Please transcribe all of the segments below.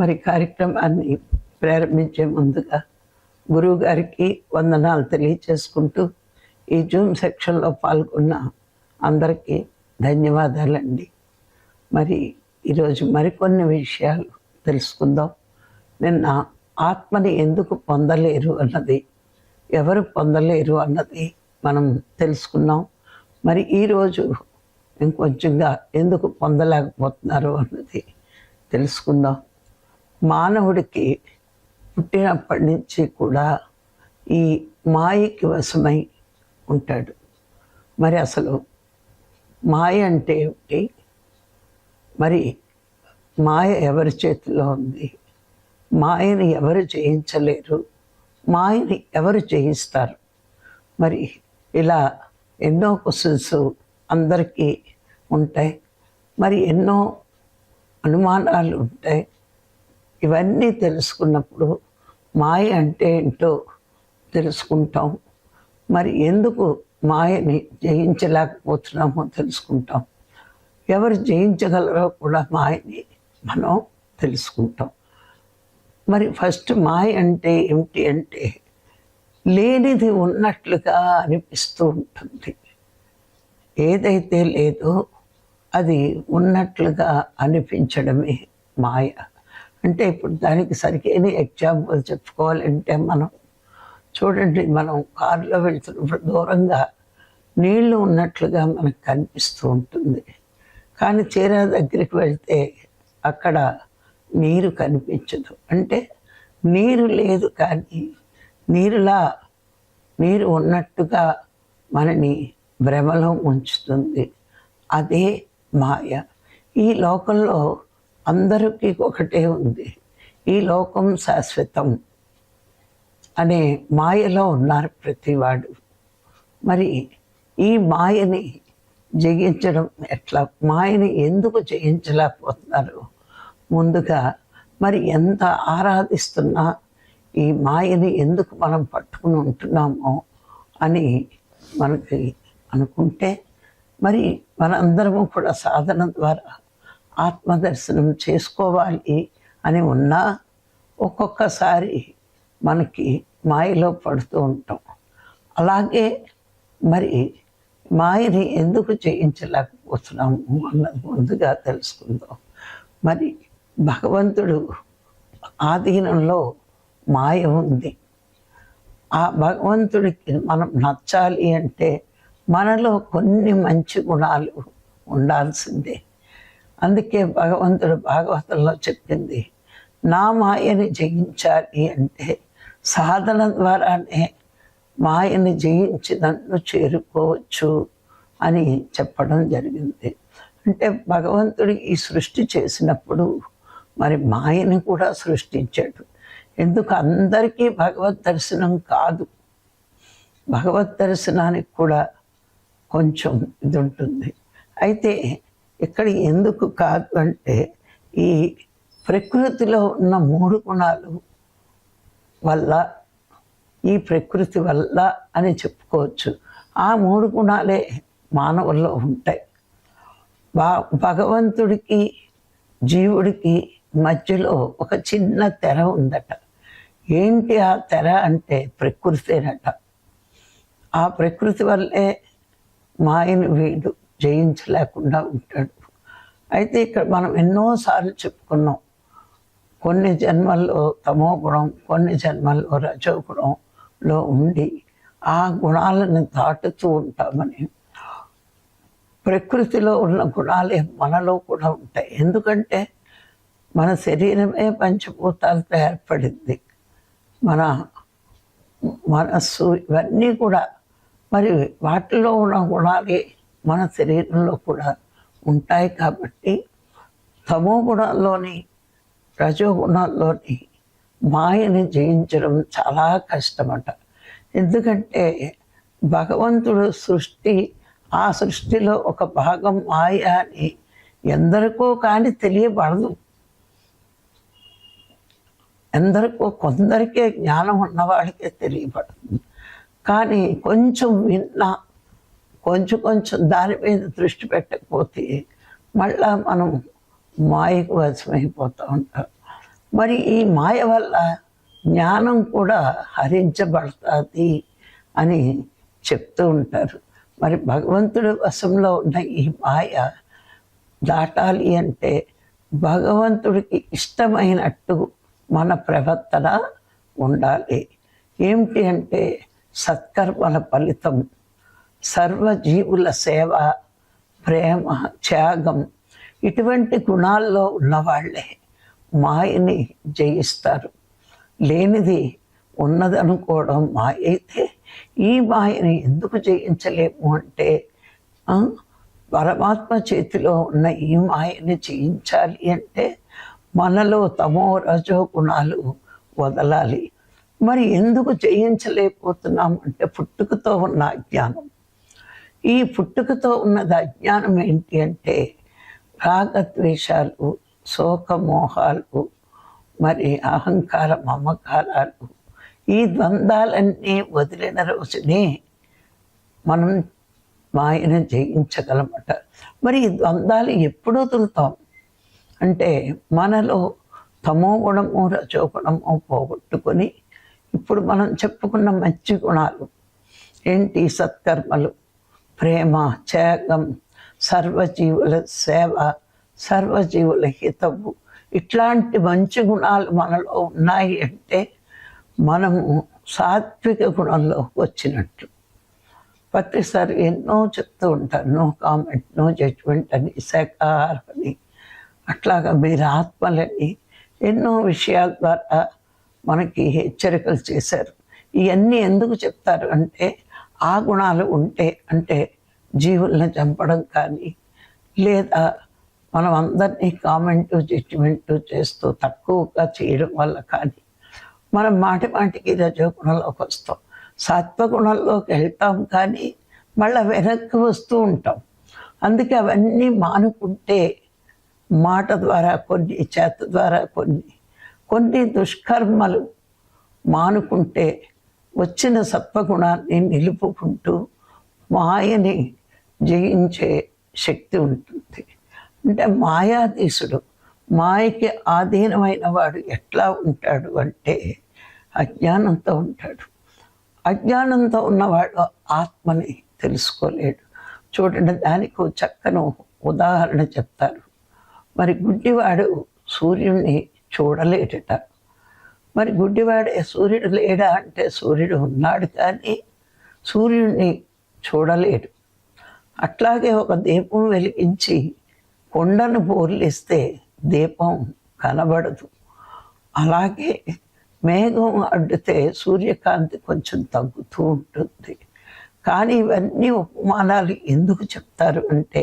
మరి కార్యక్రమాన్ని ప్రారంభించే ముందుగా గురువు గారికి వందనాలు తెలియచేసుకుంటూ ఈ జూమ్ సెక్షన్లో పాల్గొన్న అందరికీ ధన్యవాదాలండి. మరి ఈరోజు మరికొన్ని విషయాలు తెలుసుకుందాం. నిన్న ఆత్మని ఎందుకు పొందలేరు అన్నది ఎవరు పొందలేరు అన్నది మనం తెలుసుకున్నాం. మరి ఈరోజు ఇంకొంచెంగా ఎందుకు పొందలేకపోతున్నారు అన్నది తెలుసుకుందాం. మానవుడికి పుట్టినప్పటి నుంచి కూడా ఈ మాయకి వశమై ఉంటాడు. మరి అసలు మాయ అంటే ఏమిటి? మరి మాయ ఎవరి చేతిలో ఉంది? మాయని ఎవరు జయించలేరు? మాయని ఎవరు జయిస్తారు? మరి ఇలా ఎన్నో క్వశ్చన్స్ అందరికీ ఉంటాయి. మరి ఎన్నో అనుమానాలు ఉంటాయి. ఇవన్నీ తెలుసుకున్నప్పుడు మాయ అంటే ఏంటో తెలుసుకుంటాం. మరి ఎందుకు మాయని జయించలేకపోతున్నామో తెలుసుకుంటాం. ఎవరు జయించగలరో కూడా మాయని మనం తెలుసుకుంటాం. మరి ఫస్ట్ మాయ అంటే ఏమిటి అంటే లేనిది ఉన్నట్లుగా అనిపిస్తూ ఉంటుంది. ఏదైతే లేదో అది ఉన్నట్లుగా అనిపించడమే మాయ. అంటే ఇప్పుడు దానికి సరికైన ఎగ్జాంపుల్ చెప్పుకోవాలంటే మనం చూడండి మనం కారులో వెళ్తున్నప్పుడు దూరంగా నీళ్ళు ఉన్నట్లుగా మనకు కనిపిస్తూ ఉంటుంది. కానీ చీరా దగ్గరికి వెళ్తే అక్కడ నీరు కనిపించదు. అంటే నీరు లేదు కానీ నీరులా నీరు ఉన్నట్టుగా మనని భ్రమలో ఉంచుతుంది. అదే మాయ. ఈ లోకంలో అందరికీ ఒకటే ఉంది. ఈ లోకం శాశ్వతం అనే మాయలో ఉన్నారు ప్రతివాడు. మరి ఈ మాయని జయించడం ఎట్లా? మాయని ఎందుకు జయించలేకపోతున్నారు? ముందుగా మరి ఎంత ఆరాధిస్తున్నా ఈ మాయని ఎందుకు మనం పట్టుకుని ఉంటున్నామో అని మనకి అనుకుంటే మరి మనందరము కూడా సాధన ద్వారా ఆత్మదర్శనం చేసుకోవాలి అని ఉన్నా ఒక్కొక్కసారి మనకి మాయలో పడుతూ ఉంటాం. అలాగే మరి మాయని ఎందుకు చేయించలేకపోతున్నాము అన్నది ముందుగా తెలుసుకుందాం. మరి భగవంతుడు ఆధీనంలో మాయ ఉంది. ఆ భగవంతుడికి మనం నచ్చాలి అంటే మనలో కొన్ని మంచి గుణాలు ఉండాల్సిందే. అందుకే భగవంతుడు భాగవతంలో చెప్పింది నా మాయని జయించాలి అంటే సాధన ద్వారానే మాయని జయించి నన్ను చేరుకోవచ్చు అని చెప్పడం జరిగింది. అంటే భగవంతుడు ఈ సృష్టి చేసినప్పుడు మరి మాయని కూడా సృష్టించాడు. ఎందుకు? అందరికీ భగవద్ దర్శనం కాదు. భగవద్ దర్శనానికి కూడా కొంచెం ఇది ఉంటుంది. అయితే ఇక్కడ ఎందుకు కాదు అంటే ఈ ప్రకృతిలో ఉన్న మూడు గుణాలు వల్ల ఈ ప్రకృతి వల్ల అని చెప్పుకోవచ్చు. ఆ మూడు గుణాలే మానవుల్లో ఉంటాయి. బా భగవంతుడికి జీవుడికి మధ్యలో ఒక చిన్న తెర ఉందట. ఏంటి ఆ తెర అంటే ప్రకృతేనట. ఆ ప్రకృతి వల్లే మాయను వీడు జయించలేకుండా ఉంటాడు. అయితే ఇక్కడ మనం ఎన్నోసార్లు చెప్పుకున్నాం. కొన్ని జన్మల్లో తమో గుణం కొన్ని జన్మల్లో రజో గుణంలో ఉండి ఆ గుణాలను దాటుతూ ఉంటామని. ప్రకృతిలో ఉన్న గుణాలే మనలో కూడా ఉంటాయి. ఎందుకంటే మన శరీరమే పంచభూతాలతో ఏర్పడింది మన మనస్సు ఇవన్నీ కూడా. మరి వాటిలో ఉన్న గుణాలే మన శరీరంలో కూడా ఉంటాయి కాబట్టి తమో గుణాల్లోని రజోగుణాల్లోని మాయని జయించడం చాలా కష్టమట. ఎందుకంటే భగవంతుడు సృష్టి ఆ సృష్టిలో ఒక భాగం మాయ అని ఎందరికో కానీ తెలియబడదు. ఎందరికో కొందరికే జ్ఞానం ఉన్నవాడికే తెలియబడుతుంది కానీ కొంచెం విన్నా కొంచెం కొంచెం దాని మీద దృష్టి పెట్టకపోతే మళ్ళా మనం మాయకు వశమైపోతూ ఉంటాం. మరి ఈ మాయ వల్ల జ్ఞానం కూడా హరించబడుతుంది అని చెప్తూ ఉంటారు. మరి భగవంతుడి వశంలో ఉన్న ఈ మాయ దాటాలి అంటే భగవంతుడికి ఇష్టమైనట్టు మన ప్రవర్తన ఉండాలి. ఏమిటి అంటే సత్కర్మల ఫలితం సర్వజీవుల సేవ ప్రేమ త్యాగం ఇటువంటి గుణాల్లో ఉన్నవాళ్ళే మాయని జయిస్తారు. లేనిది ఉన్నదనుకోవడం మాయ అయితే ఈ మాయని ఎందుకు జయించలేము అంటే పరమాత్మ చేతిలో ఉన్న ఈ మాయని జయించాలి అంటే మనలో తమో రజో గుణాలు వదలాలి. మరి ఎందుకు జయించలేకపోతున్నాం అంటే పుట్టుకతో ఉన్న జ్ఞానం. ఈ పుట్టుకతో ఉన్నది అజ్ఞానం ఏంటి అంటే రాగద్వేషాలు శోకమోహాలు మరి అహంకార మమకారాలు. ఈ ద్వంద్వాలన్నీ వదిలిన రోజునే మనం మాయను జయించగలమట. మరి ఈ ద్వంద్వాలు ఎప్పుడు వదులుతాం అంటే మనలో తమో గుణము రజోగుణము పోగొట్టుకొని ఇప్పుడు మనం చెప్పుకున్న మంచి గుణాలు ఏంటి? సత్కర్మలు ప్రేమ త్యాగం సర్వజీవుల సేవ సర్వజీవుల హితవు. ఇట్లాంటి మంచి గుణాలు మనలో ఉన్నాయి అంటే మనము సాత్విక గుణంలో వచ్చినట్లు ప్రతిసారి ఎన్నో చెప్తూ ఉంటారు నో కామెంట్ నో జడ్జ్మెంట్ అని శాఖాహార అని. అట్లాగా మీరు ఆత్మలని ఎన్నో విషయాల ద్వారా మనకి హెచ్చరికలు చేశారు. ఇవన్నీ ఎందుకు చెప్తారు అంటే ఆ గుణాలు ఉంటే అంటే జీవుల్ని చంపడం కానీ లేదా మనం అందరినీ కామెంటు జడ్జిమెంటు చేస్తూ తక్కువగా చేయడం వల్ల కానీ మనం మాటి మాటికి రజోగుణంలోకి వస్తాం. సత్వగుణంలోకి వెళ్తాం కానీ మళ్ళీ వెనక్కి వస్తూ ఉంటాం. అందుకే అవన్నీ మానుకుంటే మాట ద్వారా కొన్ని చేత ద్వారా కొన్ని కొన్ని దుష్కర్మలు మానుకుంటే వచ్చిన సత్వగుణాన్ని నిలుపుకుంటూ మాయని జయించే శక్తి ఉంటుంది. అంటే మాయాధీశుడు మాయకి ఆధీనమైన వాడు ఎట్లా ఉంటాడు అంటే అజ్ఞానంతో ఉంటాడు. అజ్ఞానంతో ఉన్నవాడు ఆత్మని తెలుసుకోలేడు. చూడండి దానికి చక్కను ఉదాహరణ చెప్తారు మరి గుడ్డివాడు సూర్యుడిని చూడలేడట. మరి గుడ్డివాడే సూర్యుడు లేడా అంటే సూర్యుడు ఉన్నాడు కానీ సూర్యుడిని చూడలేడు. అట్లాగే ఒక దీపం వెలిగించి కొండను పోర్లిస్తే దీపం కనబడదు. అలాగే మేఘం అడ్డితే సూర్యకాంతి కొంచెం తగ్గుతూ ఉంటుంది. కానీ ఇవన్నీ ఉపమానాలు ఎందుకు చెప్తారు అంటే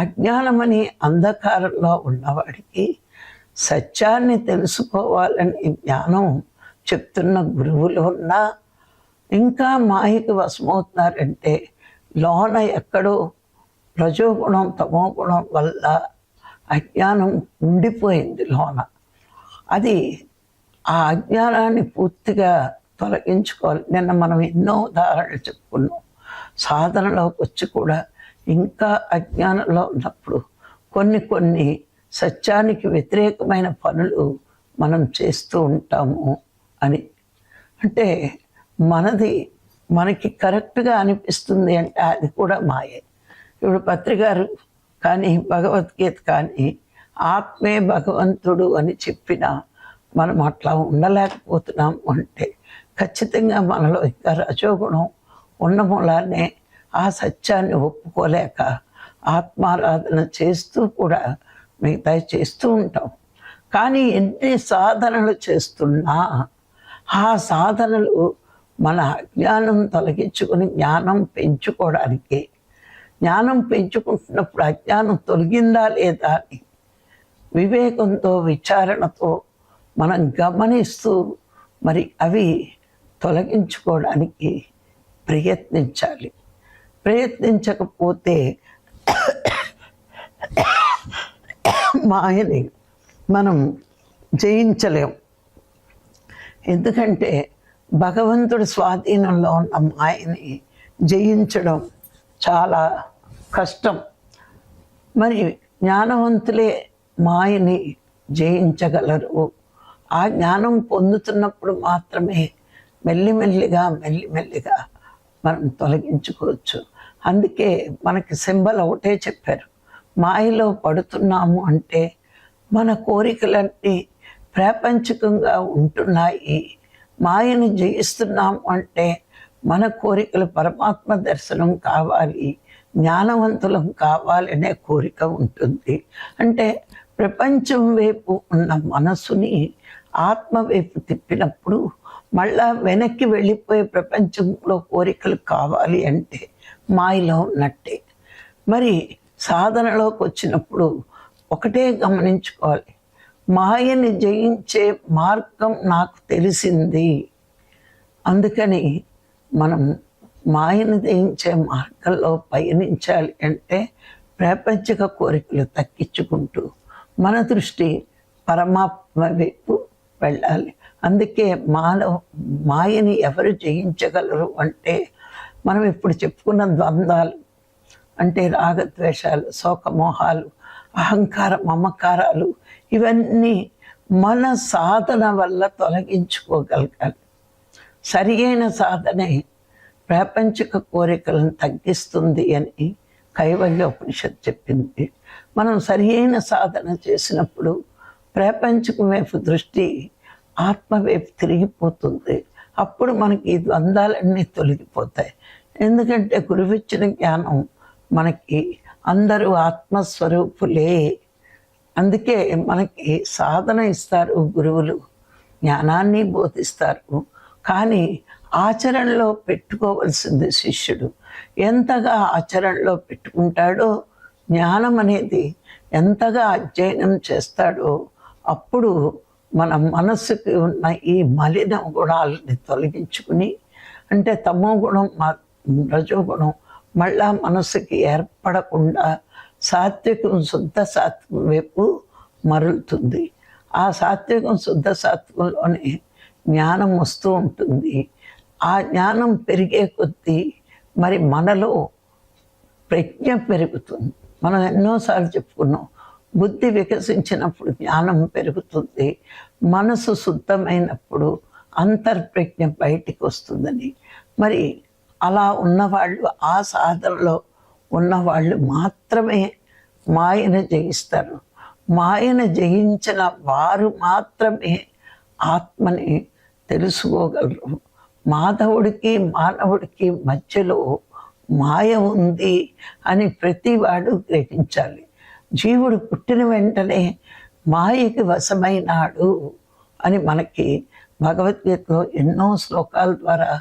అజ్ఞానమని అంధకారంలో ఉన్నవాడికి సత్యాన్ని తెలుసుకోవాలని జ్ఞానం చెప్తున్న గురువులు ఉన్నా ఇంకా మాయకి వశమవుతున్నారంటే లోన ఎక్కడో రజోగుణం తమో గుణం వల్ల అజ్ఞానం ఉండిపోయింది లోన. అది ఆ అజ్ఞానాన్ని పూర్తిగా తొలగించుకోవాలి. నిన్న మనం ఎన్నో ఉదాహరణలు చెప్పుకున్నాం. సాధనలోకి వచ్చి కూడా ఇంకా అజ్ఞానంలో ఉన్నప్పుడు కొన్ని కొన్ని సత్యానికి వ్యతిరేకమైన పనులు మనం చేస్తూ ఉంటాము అని. అంటే మనది మనకి కరెక్ట్గా అనిపిస్తుంది అంటే అది కూడా మాయే. ఇప్పుడు పత్రికారు కానీ భగవద్గీత కానీ ఆత్మే భగవంతుడు అని చెప్పిన మనం అట్లా ఉండలేకపోతున్నాం అంటే ఖచ్చితంగా మనలో ఇంకా రజోగుణం ఉన్న మూలానే ఆ సత్యాన్ని ఒప్పుకోలేక ఆత్మారాధన చేస్తూ కూడా మిగతా చేస్తూ ఉంటాం. కానీ ఎన్ని సాధనలు చేస్తున్నా ఆ సాధనలు మన అజ్ఞానం తొలగించుకొని జ్ఞానం పెంచుకోవడానికి జ్ఞానం పెంచుకుంటున్నప్పుడు అజ్ఞానం తొలగిందా లేదా అని వివేకంతో విచారణతో మనం గమనిస్తూ మరి అవి తొలగించుకోవడానికి ప్రయత్నించాలి. ప్రయత్నించకపోతే మాయని మనం జయించలేం. ఎందుకంటే భగవంతుడి స్వాధీనంలో ఉన్న మాయని జయించడం చాలా కష్టం. మరి జ్ఞానవంతులే మాయని జయించగలరు. ఆ జ్ఞానం పొందుతున్నప్పుడు మాత్రమే మెల్లిమెల్లిగా మెల్లిమెల్లిగా మనం తొలగించుకోవచ్చు. అందుకే మనకి సింబల్ ఒకటే చెప్పారు. మాయలో పడుతున్నాము అంటే మన కోరికలన్నీ ప్రాపంచికంగా ఉంటున్నాయి. మాయను జయిస్తున్నాము అంటే మన కోరికలు పరమాత్మ దర్శనం కావాలి జ్ఞానవంతులం కావాలనే కోరిక ఉంటుంది. అంటే ప్రపంచం వైపు ఉన్న మనసుని ఆత్మ వైపు తిప్పినప్పుడు మళ్ళా వెనక్కి వెళ్ళిపోయే ప్రపంచంలో కోరికలు కావాలి అంటే మాయలో ఉన్నట్టే. మరి సాధనలోకి వచ్చినప్పుడు ఒకటే గమనించుకోవాలి. మాయని జయించే మార్గం నాకు తెలిసింది. అందుకని మనం మాయను జయించే మార్గంలో పయనించాలి అంటే ప్రాపంచిక కోరికలు తగ్గించుకుంటూ మన దృష్టి పరమాత్మ వైపు వెళ్ళాలి. అందుకే మానవ మాయని ఎవరు జయించగలరు అంటే మనం ఇప్పుడు చెప్పుకున్న ద్వంద్వాలు అంటే రాగద్వేషాలు శోకమోహాలు అహంకార మమకారాలు ఇవన్నీ మన సాధన వల్ల తొలగించుకోగలగాలి. సరి అయిన సాధనే ప్రాపంచిక కోరికలను తగ్గిస్తుంది అని కైవల్య ఉపనిషత్ చెప్పింది. మనం సరి అయిన సాధన చేసినప్పుడు ప్రాపంచిక వైపు దృష్టి ఆత్మవైపు తిరిగిపోతుంది. అప్పుడు మనకి ఈ ద్వంద్వాలన్నీ తొలగిపోతాయి. ఎందుకంటే గురువిచ్చిన జ్ఞానం మనకి అందరూ ఆత్మస్వరూపులే. అందుకే మనకి సాధన ఇస్తారు గురువులు జ్ఞానాన్ని బోధిస్తారు. కానీ ఆచరణలో పెట్టుకోవలసింది శిష్యుడు. ఎంతగా ఆచరణలో పెట్టుకుంటాడో జ్ఞానం అనేది ఎంతగా అధ్యయనం చేస్తాడో అప్పుడు మన మనస్సుకి ఉన్న ఈ మలిన గుణాలని తొలగించుకుని అంటే తమో గుణం రజోగుణం మళ్ళా మనసుకి ఏర్పడకుండా సాత్వికం శుద్ధ సాత్వం వైపు మరులుతుంది. ఆ సాత్వికం శుద్ధ సాత్వంలోనే జ్ఞానం వస్తూ ఉంటుంది. ఆ జ్ఞానం పెరిగే కొద్దీ మరి మనలో ప్రజ్ఞ పెరుగుతుంది. మనం ఎన్నోసార్లు చెప్పుకున్నాం బుద్ధి వికసించినప్పుడు జ్ఞానం పెరుగుతుంది మనసు శుద్ధమైనప్పుడు అంతర్ప్రజ్ఞ బయటికి వస్తుందని. మరి అలా ఉన్నవాళ్ళు ఆ సాధనలో ఉన్నవాళ్ళు మాత్రమే మాయను జయిస్తారు. మాయను జయించిన వారు మాత్రమే ఆత్మని తెలుసుకోగలరు. మాధవుడికి మానవుడికి మధ్యలో మాయ ఉంది అని ప్రతివాడు గ్రహించాలి. జీవుడు పుట్టిన వెంటనే మాయకి వశమైనాడు అని మనకి భగవద్గీతలో ఎన్నో శ్లోకాల ద్వారా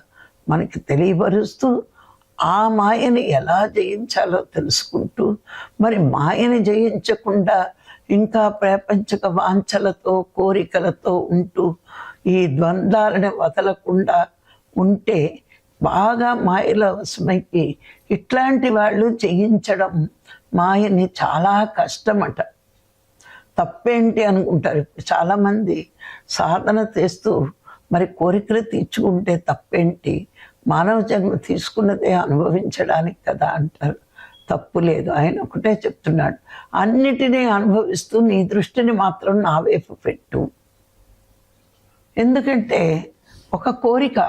మనకి తెలియపరుస్తూ ఆ మాయని ఎలా జయించాలో తెలుసుకుంటూ మరి మాయని జయించకుండా ఇంకా ప్రపంచక వాంఛలతో కోరికలతో ఉంటూ ఈ ద్వంద్వాలను వదలకుండా ఉంటే బాగా మాయల వశమైకి ఇట్లాంటి వాళ్ళు జయించడం మాయని చాలా కష్టమట. తప్పేంటి అనుకుంటారు? ఇప్పుడు చాలామంది సాధన చేస్తూ మరి కోరికలు తీర్చుకుంటే తప్పేంటి? మానవ జన్మ తీసుకున్నదే అనుభవించడానికి కదా అంటారు. తప్పు లేదు. ఆయన ఒకటే చెప్తున్నాడు. అన్నిటినీ అనుభవిస్తూ నీ దృష్టిని మాత్రం నా వైపు పెట్టు. ఎందుకంటే ఒక కోరిక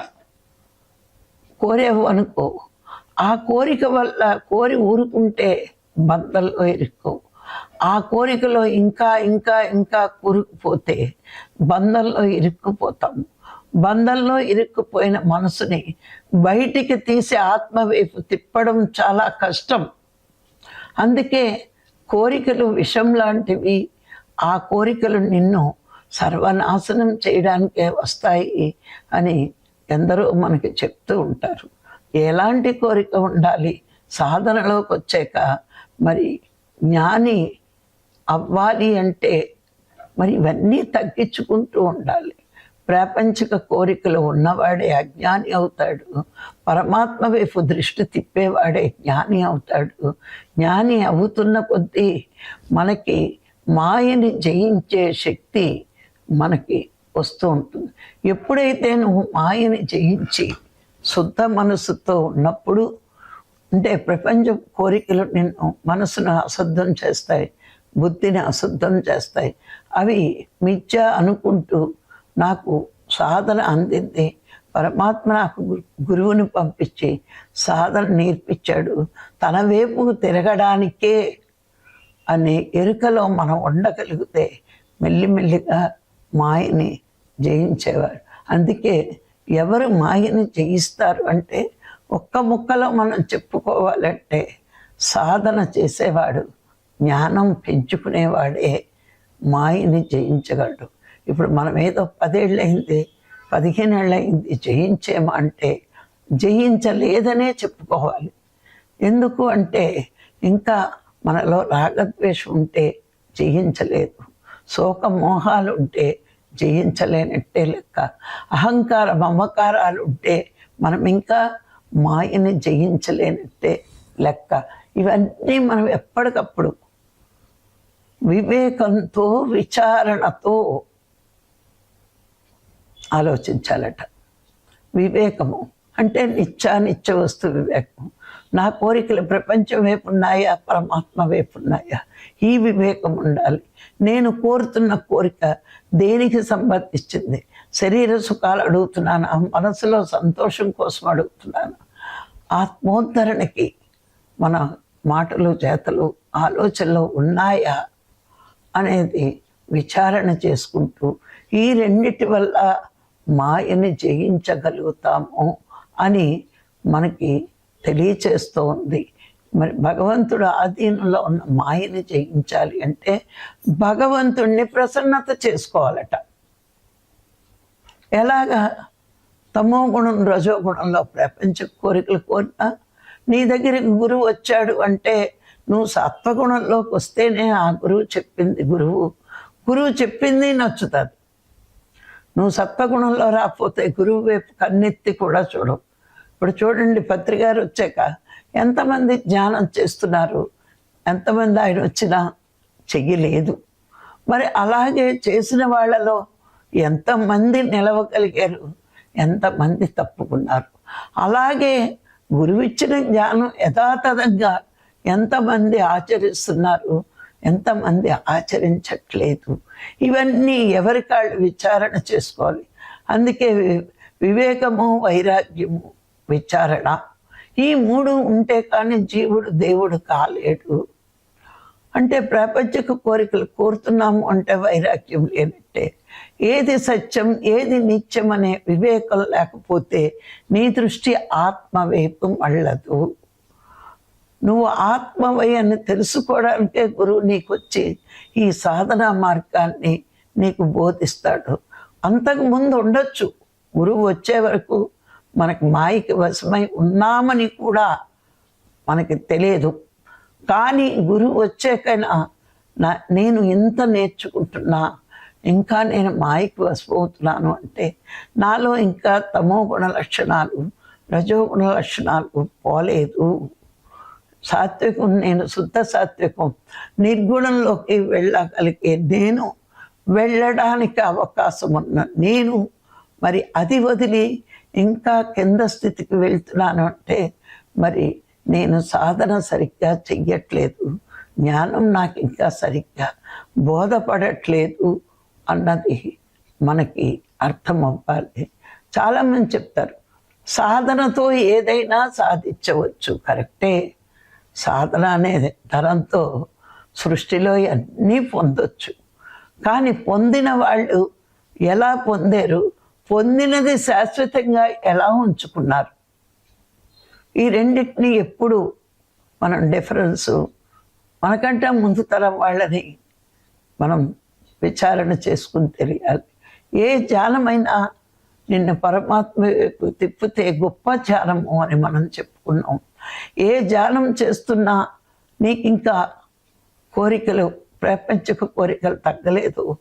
కోరేవు అనుకో. ఆ కోరిక వల్ల కోరి ఊరుకుంటే బంధంలో ఇరుక్కో ఆ కోరికలో ఇంకా ఇంకా ఇంకా కూరుకుపోతే బంధంలో ఇరుక్కుపోతాము బంధంలో ఇరుక్కుపోయిన మనసుని బయటికి తీసి ఆత్మవైపు తిప్పడం చాలా కష్టం. అందుకే కోరికలు విషం లాంటివి ఆ కోరికలు నిన్ను సర్వనాశనం చేయడానికే వస్తాయి అని ఎందరో మనకి చెప్తూ ఉంటారు. ఎలాంటి కోరిక ఉండాలి? సాధనలోకి వచ్చాక మరి జ్ఞాని అవ్వాలి అంటే మరి ఇవన్నీ తగ్గించుకుంటూ ఉండాలి. ప్రాపంచిక కోరికలు ఉన్నవాడే అజ్ఞాని అవుతాడు. పరమాత్మ వైపు దృష్టి తిప్పేవాడే జ్ఞాని అవుతాడు. జ్ఞాని అవుతున్న కొద్దీ మనకి మాయని జయించే శక్తి మనకి వస్తూ ఉంటుంది. ఎప్పుడైతే నువ్వు మాయని జయించి శుద్ధ మనసుతో ఉన్నప్పుడు అంటే ప్రపంచ కోరికలు నిన్ను మనసును అశుద్ధం చేస్తాయి బుద్ధిని అశుద్ధం చేస్తాయి. అవి మిథ్య అనుకుంటూ నాకు సాధన అందింది. పరమాత్మ నాకు గు- గురువుని పంపించి సాధన నేర్పించాడు. తన వైపు తిరగడానికే అనే ఎరుకలో మనం ఉండగలిగితే మెల్లిమెల్లిగా మాయని జయించేవారు అందుకే ఎవరు మాయని జయిస్తారు అంటే ఒక్క ముక్కలో మనం చెప్పుకోవాలంటే సాధన చేసేవాడు జ్ఞానం పెంచుకునేవాడే మాయని జయించగలడు. ఇప్పుడు మనం ఏదో పదేళ్ళయింది పదిహేనేళ్ళయింది జయించేమా అంటే జయించలేదనే చెప్పుకోవాలి. ఎందుకు అంటే ఇంకా మనలో రాగద్వేషం ఉంటే జయించలేదు శోక మోహాలు ఉంటే జయించలేనట్టే లెక్క అహంకార మమకారాలు ఉంటే మనం ఇంకా మాయని జయించలేనట్టే లెక్క. ఇవన్నీ మనం ఎప్పటికప్పుడు వివేకంతో విచారణతో ఆలోచించాలట. వివేకము అంటే నిత్యానిత్య వస్తు వివేకము. నా కోరికలు ప్రపంచం వైపు ఉన్నాయా? పరమాత్మ వైపు ఉన్నాయా? ఈ వివేకం ఉండాలి. నేను కోరుతున్న కోరిక దేనికి సంబంధించింది? శరీర సుఖాలు అడుగుతున్నాను? మనసులో సంతోషం కోసం అడుగుతున్నాను? ఆత్మోద్ధరణకి మన మాటలు చేతలు ఆలోచనలు ఉన్నాయా? అనేది విచారణ చేసుకుంటూ ఈ రెండిటి వల్ల మాయని జయించగలుగుతాము అని మనకి తెలియచేస్తూ ఉంది మరి భగవంతుడు ఆధీనంలో ఉన్న మాయని జయించాలి అంటే భగవంతుణ్ణి ప్రసన్నత చేసుకోవాలట. ఎలాగా? తమో గుణం రజో గుణంలో ప్రపంచ కోరికలు కోరినా నీ దగ్గరికి గురువు వచ్చాడు అంటే నువ్వు సత్వగుణంలోకి వస్తేనే ఆ గురువు చెప్పింది. గురువు గురువు చెప్పింది నచ్చుతుంది. నువ్వు సత్వగుణంలో రాకపోతే గురువు వైపు కన్నెత్తి కూడా చూడవు. ఇప్పుడు చూడండి పత్రికారు వచ్చాక ఎంతమంది ధ్యానం చేస్తున్నారు? ఎంతమంది ఆయన వచ్చినా చెయ్యలేదు మరి అలాగే చేసిన వాళ్ళలో ఎంతమంది నిలవగలిగారు? ఎంతమంది తప్పుకున్నారు? అలాగే గురువిచ్చిన జ్ఞానం యథాతథంగా ఎంతమంది ఆచరిస్తున్నారు? ఎంతమంది ఆచరించట్లేదు. ఇవన్నీ ఎవరికాళ్ళు విచారణ చేసుకోవాలి? అందుకే వివేకము వైరాగ్యము విచారణ. ఈ మూడు ఉంటే కానీ జీవుడు దేవుడు కాలేడు. అంటే ప్రపంచక కోరికలు కోరుతున్నాము అంటే వైరాగ్యం లేనట్టే. ఏది సత్యం ఏది నిత్యం అనే వివేకం లేకపోతే నీ దృష్టి ఆత్మ వైపు మళ్ళదు. నువ్వు ఆత్మవై అని తెలుసుకోవడానికే గురువు నీకు వచ్చి ఈ సాధనా మార్గాన్ని నీకు బోధిస్తాడు. అంతకు ముందు ఉండొచ్చు. గురువు వచ్చే వరకు మనకు మాయకి వశమై ఉన్నామని కూడా మనకి తెలియదు. కానీ గురువు వచ్చాకైనా నా నేను ఇంత నేర్చుకుంటున్నా ఇంకా నేను మాయకి వసిపోతున్నాను అంటే నాలో ఇంకా తమో గుణ లక్షణాలు రజోగుణ లక్షణాలు పోలేదు. సాత్వికం నేను శుద్ధ సాత్వికం. నిర్గుణంలోకి వెళ్ళగలిగే నేను వెళ్ళడానికి అవకాశం ఉన్న నేను మరి అది వదిలి ఇంకా కింద స్థితికి వెళ్తున్నాను అంటే మరి నేను సాధన సరిగ్గా చెయ్యట్లేదు. జ్ఞానం నాకు ఇంకా సరిగ్గా బోధపడట్లేదు అన్నది మనకి అర్థం అవ్వాలి చాలామంది చెప్తారు సాధనతో ఏదైనా సాధించవచ్చు కరెక్టే. సాధన అనే తరంతో సృష్టిలో అన్నీ పొందొచ్చు. కానీ పొందిన వాళ్ళు ఎలా పొందారు? పొందినది శాశ్వతంగా ఎలా ఉంచుకున్నారు? ఈ రెండింటిని ఎప్పుడు మనం డిఫరెన్సు మనకంటే ముందు తరం వాళ్ళని మనం విచారణ చేసుకుని తెలియాలి. ఏ జానమైనా నిన్ను పరమాత్మ వైపు తిప్పితే గొప్ప ధ్యానము అని మనం చెప్పుకున్నాం. ఏ ధ్యానం చేస్తున్నా నీకు ఇంకా కోరికలు ప్రపంచకు కోరికలు తగ్గలేదు.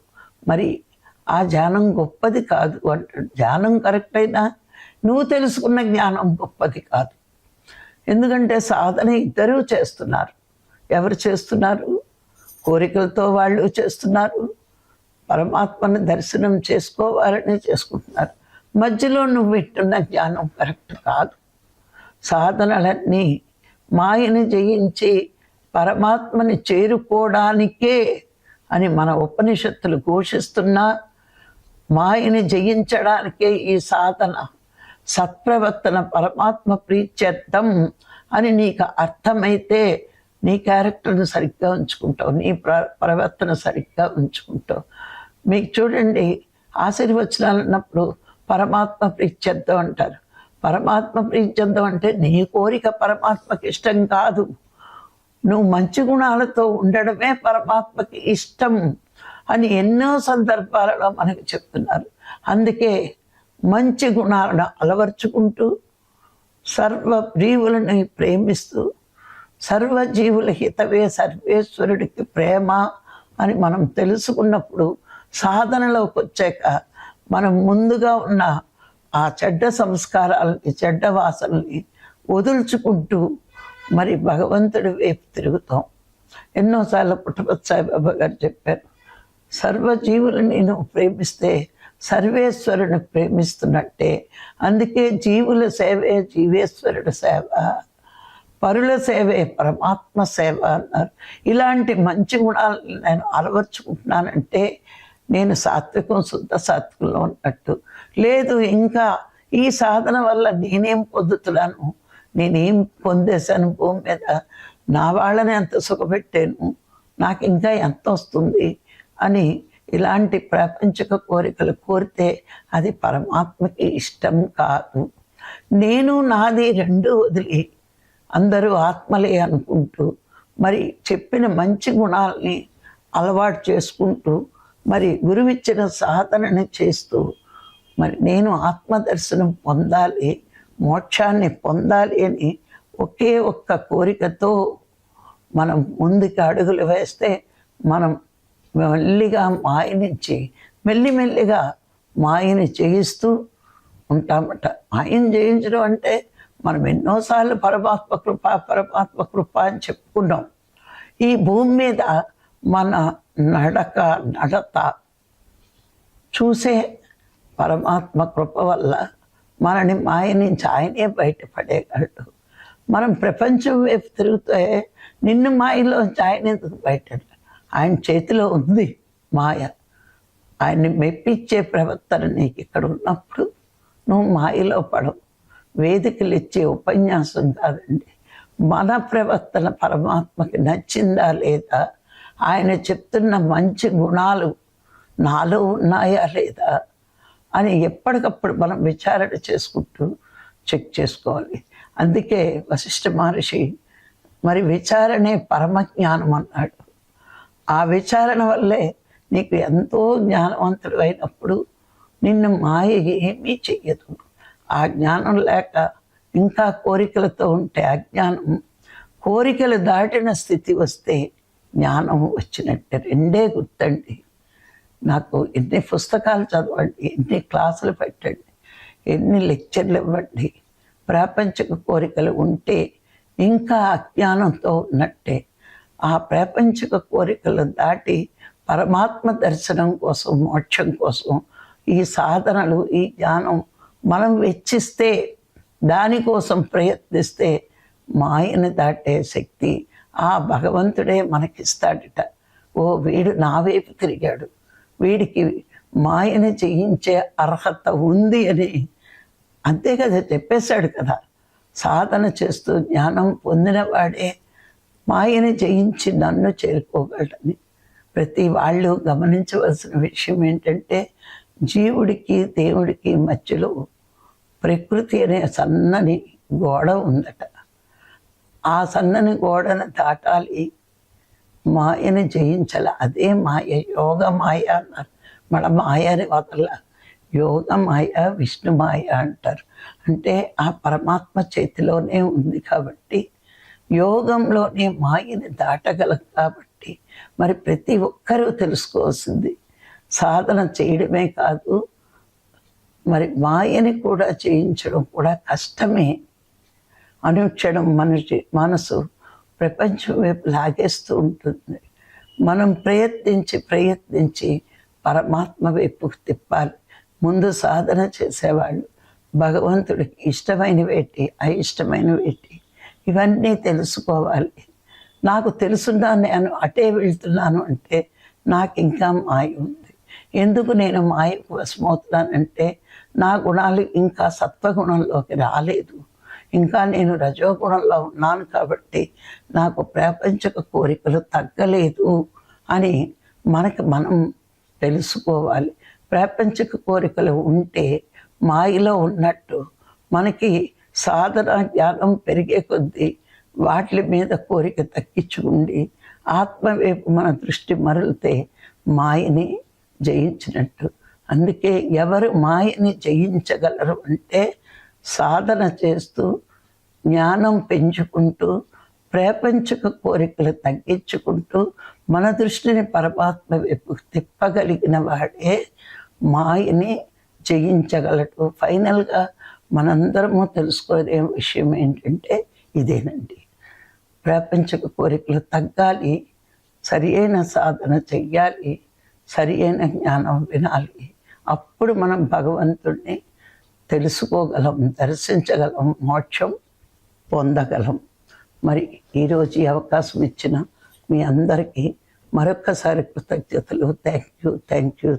మరి ఆ ధ్యానం గొప్పది కాదు అంటాడు ధ్యానం కరెక్ట్ అయినా నువ్వు తెలుసుకున్న జ్ఞానం గొప్పది కాదు. ఎందుకంటే సాధన ఇద్దరూ చేస్తున్నారు. ఎవరు చేస్తున్నారు? కోరికలతో వాళ్ళు చేస్తున్నారు. పరమాత్మను దర్శనం చేసుకోవాలని చేసుకుంటున్నారు. మధ్యలో నువ్వు వింటున్న జ్ఞానం కరెక్ట్ కాదు. సాధనలన్నీ మాయని జయించి పరమాత్మని చేరుకోవడానికే అని మన ఉపనిషత్తులు ఘోషిస్తున్నా మాయని జయించడానికే ఈ సాధన సత్ప్రవర్తన పరమాత్మ ప్రీత్యర్థం అని నీకు అర్థమైతే నీ క్యారెక్టర్ని సరిగ్గా ఉంచుకుంటావు నీ ప్ర ప్రవర్తన సరిగ్గా ఉంచుకుంటావు. మీకు చూడండి ఆశీర్వచనాలు అన్నప్పుడు పరమాత్మ ప్రీత్యర్థం అంటారు. పరమాత్మ ప్రీత్యర్థం అంటే నీ కోరిక పరమాత్మకి ఇష్టం కాదు. నువ్వు మంచి గుణాలతో ఉండడమే పరమాత్మకి ఇష్టం అని ఎన్నో సందర్భాలలో మనకు చెప్తున్నారు. అందుకే మంచి గుణాలను అలవర్చుకుంటూ సర్వ జీవులని ప్రేమిస్తూ సర్వజీవుల హితవే సర్వేశ్వరుడికి ప్రేమ అని మనం తెలుసుకున్నప్పుడు సాధనలోకి వచ్చాక మనం ముందుగా ఉన్న ఆ చెడ్డ సంస్కారాలని చెడ్డ వాసనల్ని వదుల్చుకుంటూ మరి భగవంతుడి వైపు తిరుగుతాం. ఎన్నోసార్లు పుట్టపత్సాయి బాబా గారు చెప్పారు సర్వజీవులని నువ్వు ప్రేమిస్తే సర్వేశ్వరుని ప్రేమిస్తున్నట్టే. అందుకే జీవుల సేవే జీవేశ్వరుడి సేవ. పరుల సేవే పరమాత్మ సేవ అన్నారు. ఇలాంటి మంచి గుణాలను నేను అలవర్చుకుంటున్నానంటే నేను సాత్వికం శుద్ధ సాత్వికంలో ఉన్నట్టు. లేదు ఇంకా ఈ సాధన వల్ల నేనేం పొందుతున్నాను? నేనేం పొందేశాను భూమి మీద? నా వాళ్ళని ఎంత సుఖపెట్టాను? నాకు ఇంకా ఎంత వస్తుంది? అని ఇలాంటి ప్రపంచక కోరికలు కోరితే అది పరమాత్మకి ఇష్టం కాదు. నేను నాది రెండు వదిలి అందరూ ఆత్మలే అనుకుంటూ మరి చెప్పిన మంచి గుణాలని అలవాటు చేసుకుంటూ మరి గురువిచ్చిన సాధనని చేస్తూ మరి నేను ఆత్మదర్శనం పొందాలి మోక్షాన్ని పొందాలి అని ఒకే ఒక్క కోరికతో మనం ముందుకు అడుగులు వేస్తే మనం మెల్లిగా మాయ నుంచి మెల్లిమెల్లిగా మాయని చేయిస్తూ ఉంటామట. మాయని చేయించడం అంటే మనం ఎన్నోసార్లు పరమాత్మ కృప పరమాత్మ కృప అని చెప్పుకున్నాం. ఈ భూమి మీద మన నడక నడత చూసే పరమాత్మ కృప వల్ల మనని మాయ నుంచి ఆయనే బయటపడేయగలడు మనం ప్రపంచం వైపు తిరుగుతే నిన్ను మాయలోంచి ఆయన ఎందుకు బయట ఆయన చేతిలో ఉంది మాయ. ఆయన్ని మెప్పించే ప్రవర్తన నీకు ఇక్కడ ఉన్నప్పుడు నువ్వు మాయలో పడవు. వేదికలు ఇచ్చే ఉపన్యాసం కాదండి. మన ప్రవర్తన పరమాత్మకి నచ్చిందా లేదా ఆయన చెప్తున్న మంచి గుణాలు నాలో ఉన్నాయా లేదా అని ఎప్పటికప్పుడు మనం విచారణ చేసుకుంటూ చెక్ చేసుకోవాలి. అందుకే వశిష్ఠ మహర్షి మరి విచారణే పరమజ్ఞానం అన్నాడు. ఆ విచారణ వల్లే నీకు ఎంతో జ్ఞానవంతుడు అయినప్పుడు నిన్ను మాయ ఏమీ చెయ్యదు. ఆ జ్ఞానం లేక ఇంకా కోరికలతో ఉంటే అజ్ఞానం. కోరికలు దాటిన స్థితి వస్తే జ్ఞానం వచ్చినట్టే. రెండే గుర్తండి. నాకు ఎన్ని పుస్తకాలు చదవండి ఎన్ని క్లాసులు పెట్టండి ఎన్ని లెక్చర్లు ఇవ్వండి ప్రాపంచిక కోరికలు ఉంటే ఇంకా అజ్ఞానంతో ఉన్నట్టే. ఆ ప్రాపంచిక కోరికలు దాటి పరమాత్మ దర్శనం కోసం మోక్షం కోసం ఈ సాధనలు ఈ జ్ఞానం మనం వెచ్చిస్తే దానికోసం ప్రయత్నిస్తే మాయను దాటే శక్తి ఆ భగవంతుడే మనకిస్తాడట. ఓ వీడు నా వైపు తిరిగాడు. వీడికి మాయను చేయించే అర్హత ఉంది అని అంతే కదా చెప్పేశాడు కదా. సాధన చేస్తూ జ్ఞానం పొందిన వాడే మాయని జయించి నన్ను చేరుకోగలడని. ప్రతి వాళ్ళు గమనించవలసిన విషయం ఏంటంటే జీవుడికి దేవుడికి మధ్యలో ప్రకృతి అనే సన్నని గోడ ఉందట. ఆ సన్నని గోడను దాటాలి. మాయని జయించాల అదే మాయ యోగ మాయ అన్నారు. మన మాయని వదల యోగ మాయ విష్ణు మాయ అంటారు. అంటే ఆ పరమాత్మ చేతిలోనే ఉంది కాబట్టి యోగంలోనే మాయని దాటగలం కాబట్టి మరి ప్రతి ఒక్కరూ తెలుసుకోవాల్సింది. సాధన చేయడమే కాదు మరి మాయని కూడా చేయించడం కూడా కష్టమే. అనుక్షణం మనిషి మనసు ప్రపంచం వైపు లాగేస్తూ ఉంటుంది. మనం ప్రయత్నించి ప్రయత్నించి పరమాత్మ వైపు తిప్పాలి. ముందు సాధన చేసేవాళ్ళు భగవంతుడికి ఇష్టమైన వేటి అయిష్టమైన వేటి ఇవన్నీ తెలుసుకోవాలి. నాకు తెలుసున్నా నేను అటే వెళ్తున్నాను అంటే నాకు ఇంకా మాయ ఉంది. ఎందుకు నేను మాయకు వశమవుతున్నానంటే నా గుణాలు ఇంకా సత్వగుణంలోకి రాలేదు. ఇంకా నేను రజోగుణంలో ఉన్నాను కాబట్టి నాకు ప్రాపంచక కోరికలు తగ్గలేదు అని మనకి మనం తెలుసుకోవాలి. ప్రాపంచిక కోరికలు ఉంటే మాయలో ఉన్నట్టు మనకి సాధన జ్ఞానం పెరిగే కొద్దీ వాటి మీద కోరిక తగ్గించుకుండి ఆత్మవైపు మన దృష్టి మరలితే మాయని జయించినట్టు. అందుకే ఎవరు మాయని జయించగలరు అంటే సాధన చేస్తూ జ్ఞానం పెంచుకుంటూ ప్రపంచక కోరికలు తగ్గించుకుంటూ మన దృష్టిని పరమాత్మ వైపు తిప్పగలిగిన వాడే మాయని జయించగలడు. ఫైనల్గా మనందరము తెలుసుకునే విషయం ఏంటంటే ఇదేనండి. ప్రపంచక కోరికలు తగ్గాలి సరి అయిన సాధన చెయ్యాలి సరి అయిన జ్ఞానం వినాలి. అప్పుడు మనం భగవంతుడిని తెలుసుకోగలం దర్శించగలం మోక్షం పొందగలం. మరి ఈరోజు ఈ అవకాశం ఇచ్చిన మీ అందరికీ మరొక్కసారి కృతజ్ఞతలు. Thank you thank you